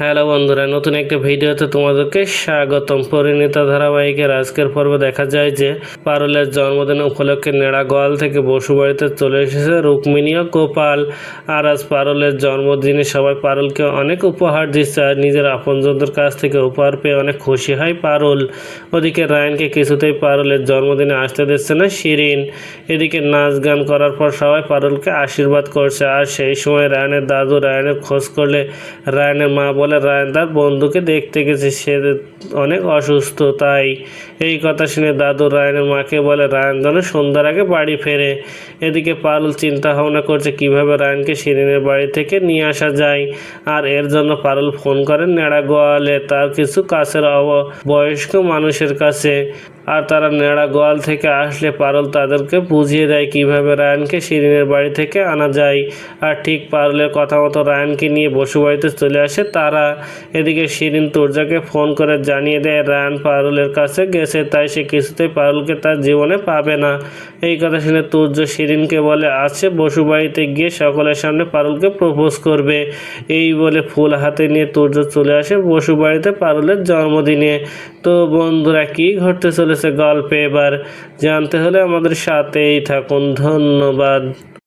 Hello বন্ধুরা, নতুন একটা ভিডিওতে তোমাদেরকে স্বাগতম। পরিণীতা ধারাবাহিকের আজকের পর্বে দেখা যায় যে পারুলের জন্মদিন উপলক্ষে নেড়া গোয়াল থেকে বসুবাড়িতে চলে এসেছে রুক্মিণী ও গোপাল। আর আজ পারুলের জন্মদিনে সবাই পারুলকে অনেক উপহার দিচ্ছে আর নিজের আপনজনদের কাছ থেকে উপহার পেয়ে অনেক খুশি হয় পারুল। ওদিকে রায়নকে কিছুতেই পারুলের জন্মদিনে আসতে দিচ্ছে না শিরিন। এদিকে নাচ গান করার পর সবাই পারুলকে আশীর্বাদ করছে। আর সেই সময় রায়নের দাদু রায়নের খোঁজ করলে রায়নের মা বলে রায়ন তার বন্ধুকে দেখতে গেছে। সে অনেক অসুস্থ, তাই এই কথা শুনে দাদু রায়নের মাকে বলে, রায়ন যেন সন্ধ্যার আগে বাড়ি ফেরে। এদিকে পারুল চিন্তা ভাবনা করছে, কীভাবে রায়নকে শিরিনের বাড়ি থেকে নিয়ে আসা যায়? আর এর জন্য পারুল ফোন করেন নেড়া গোয়ালে, তার কিছু কাছের অব- বয়স্ক মানুষের কাছে। আর তারা নেড়া গোয়াল থেকে আসলে পারুল তাদেরকে বুঝিয়ে দেয়, কীভাবে রায়নকে শিরিনের বাড়ি থেকে আনা যায়। আর ঠিক পারুলের কথা মতো রায়নকে নিয়ে বসুবাড়িতে চলে আসে, তারা এদিকে শিরিন তুর্যাকে ফোন করে জানিয়ে দেয় রায়ন পারুলের কাছে গেছে, তাই সে কিছুতেই পারুলকে তার জীবনে পাবে না। এই কথা শুনে তুর্য শিরিনকে বলে, আছে, বসু বাড়িতে গিয়ে সকলের সামনে পারুলকে প্রপোজ করবে। এই বলে ফুল হাতে নিয়ে তুর্য চলে আসে বসু বাড়িতে পারুলের জন্মদিনে। তো বন্ধুরা, কি ঘটতে চলেছে গল্পে এবার? জানতে হলে আমাদের সাথেই থাকুন। ধন্যবাদ।